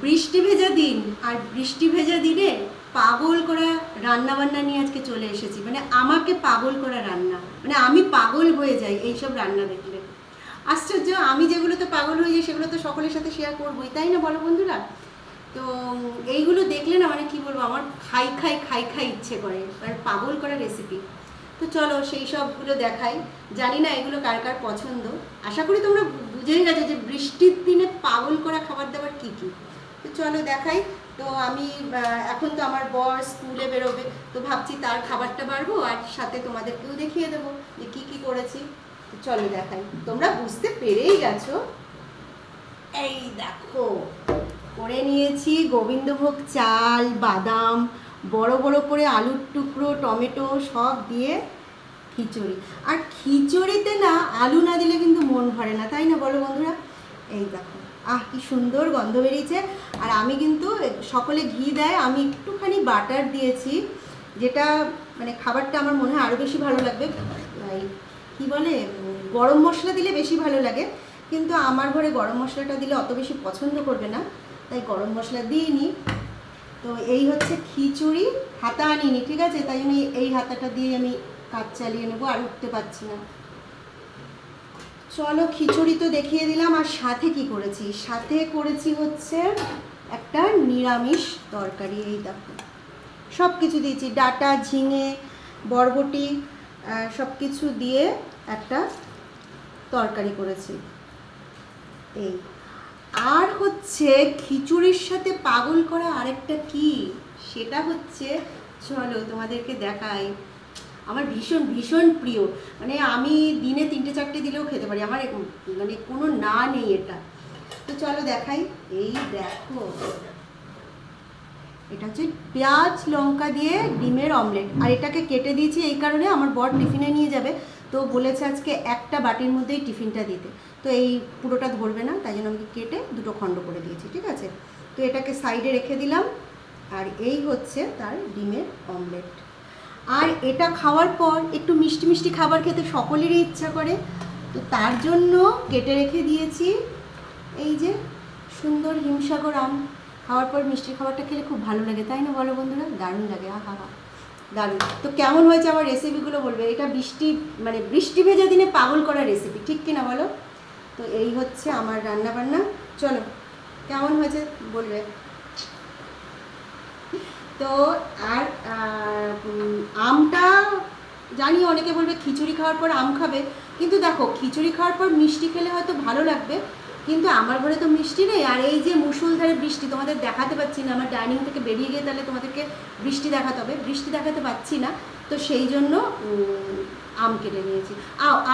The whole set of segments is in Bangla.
বৃষ্টি ভেজা দিন, আর বৃষ্টি ভেজা দিনে পাগল করা রান্না বান্না নিয়ে আজকে চলে এসেছি। মানে আমাকে পাগল করা রান্না। মানে আমি পাগল হয়ে যাই এইসব রান্না দেখলে। আশ্চর্য, আমি যেগুলোতে পাগল হয়ে যাই, সেগুলো তো সকলের সাথে শেয়ার করবোই, তাই না বলো বন্ধুরা? তো, এইগুলো দেখলে না মানে কি বলব, আমার খাই খাই খাই খাই ইচ্ছে করে, আর পাগল করা রেসিপি তো চলো সেই সবগুলো দেখাই। জানি না এগুলো কার কার পছন্দ। আশা করি তোমরা বুঝেই গেছো যে বৃষ্টির দিনে পাগল করা খাবার দাবার কী কী। চলো দেখাই। তো আমি এখন তো আমার বর স্কুলে বেরোবে, তো ভাবছি তার খাবারটা বাড়বো আর সাথে তোমাদেরকেও দেখিয়ে দেবো যে কী কী করেছি। চলো দেখাই। তোমরা বুঝতে পেরেই গেছো। এই দেখো, করে নিয়েছি গোবিন্দভোগ চাল, বাদাম, বড় বড় করে আলুর টুকরো, টমেটো সব দিয়ে খিচুড়ি। আর খিচুড়িতে না আলু না দিলে কিন্তু মন ভরে না, তাই না বলো বন্ধুরা? এই দেখো। আহ, কি সুন্দর গন্ধ বেরিয়েছে। আর আমি কিন্তু সকলে ঘি দেয়, আমি একটুখানি বাটার দিয়েছি, যেটা মানে খাবারটা আমার মনে হয় আরও বেশি ভালো লাগবে। কি বলে, গরম মশলা দিলে বেশি ভালো লাগে, কিন্তু আমার ঘরে গরম মশলাটা দিলে অত বেশি পছন্দ করবে না, তাই গরম মশলা দিইনি তো এই হচ্ছে খিচুড়ি, হাতা আনিনি, ঠিক আছে? তাই জন্য এই হাতাটা দিয়ে আমি কাজ চালিয়ে নেব, আর উঠতে পারছি না। চলো খিচুড়ি তো দেখিয়ে দিলাম, আর সাথে কি করেছি? সাথে করেছি হচ্ছে একটা নিরামিষ তরকারি, এই দেখো। সব কিছু দিয়েছি, ডাটা, ঝিঙে, বরবটি সব কিছু দিয়ে একটা তরকারি করেছি। এই। আর হচ্ছে খিচুড়ির সাথে পাগল করা আরেকটা কি? সেটা হচ্ছে, চলো তোমাদেরকে দেখাই। আমার ভীষণ ভীষণ প্রিয়। মানে আমি দিনে তিনটে, চারটে দিলেও খেতে পারি। আমার মানে কোনো না নেই এটা। তো চলো দেখাই। এই দেখো। এটা হচ্ছে পেঁয়াজ লঙ্কা দিয়ে ডিমের অমলেট। আর এটাকে কেটে দিয়েছি এই কারণে আমার বর টিফিনে নিয়ে যাবে। তো বলেছে আজকে একটা বাটির মধ্যেই টিফিনটা দিতে। তো এই পুরোটা ধরবে না, তাই জন্য আমি কেটে দুটো খণ্ড করে দিয়েছি, ঠিক আছে? তো এটাকে সাইডে রেখে দিলাম। আর এই হচ্ছে তার ডিমের অমলেট। আর এটা খাওয়ার পর একটু মিষ্টি মিষ্টি খাবার খেতে সকলেরই ইচ্ছা করে, তো তার জন্য কেটে রেখে দিয়েছি এই যে সুন্দর হিমসাগর আম। খাওয়ার পর মিষ্টি খাবারটা খেলে খুব ভালো লাগে, তাই না বলো বন্ধুরা? দারুণ লাগে, আহা হা, দারুণ। তো কেমন হয়েছে আমার রেসিপিগুলো বলবে? এটা বৃষ্টি মানে বৃষ্টি ভেজা দিনে পাগল করা রেসিপি ঠিক কিনা বলো? তো এই হচ্ছে আমার রান্না বান্না চলো, কেমন হয়েছে বলবে? তো আর আমটা, জানি অনেকে বলবে খিচুড়ি খাওয়ার পর আম খাবে, কিন্তু দেখো, খিচুড়ি খাওয়ার পর মিষ্টি খেলে হয়তো ভালো লাগবে, কিন্তু আমার ঘরে তো মিষ্টি নেই, আর এই যে মুসুলধারে বৃষ্টি, তোমাদের দেখাতে পাচ্ছি না, আমার ডাইনিং থেকে বেরিয়ে গিয়ে তাহলে তোমাদেরকে বৃষ্টি দেখাতে হবে, বৃষ্টি দেখাতে পাচ্ছি না, তো সেই জন্য আম কেটে নিয়েছি।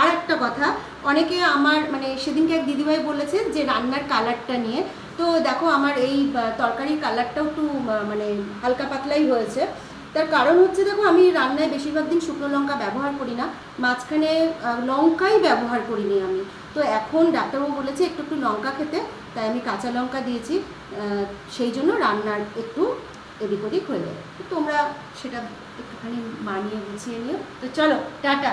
আর একটা কথা, অনেকে আমার মানে সেদিনকে এক দিদিভাই বলেছে যে রান্নার কালারটা নিয়ে তো দেখো, আমার এই তরকারির কালারটাও একটু মানে হালকা পাতলাই হয়েছে। তার কারণ হচ্ছে দেখো, আমি রান্নায় বেশিরভাগ দিন শুকনো লঙ্কা ব্যবহার করি না। মাঝখানে লঙ্কাই ব্যবহার করিনি আমি। তো এখন ডাক্তারবাবু বলেছে একটু একটু লঙ্কা খেতে। তাই আমি কাঁচা লঙ্কা দিয়েছি। সেই জন্য রান্নার একটু এদিক ওদিক হয়ে তো তোমরা সেটা একটুখানি মানিয়ে গুছিয়ে নিও। তো চলো, টাটা।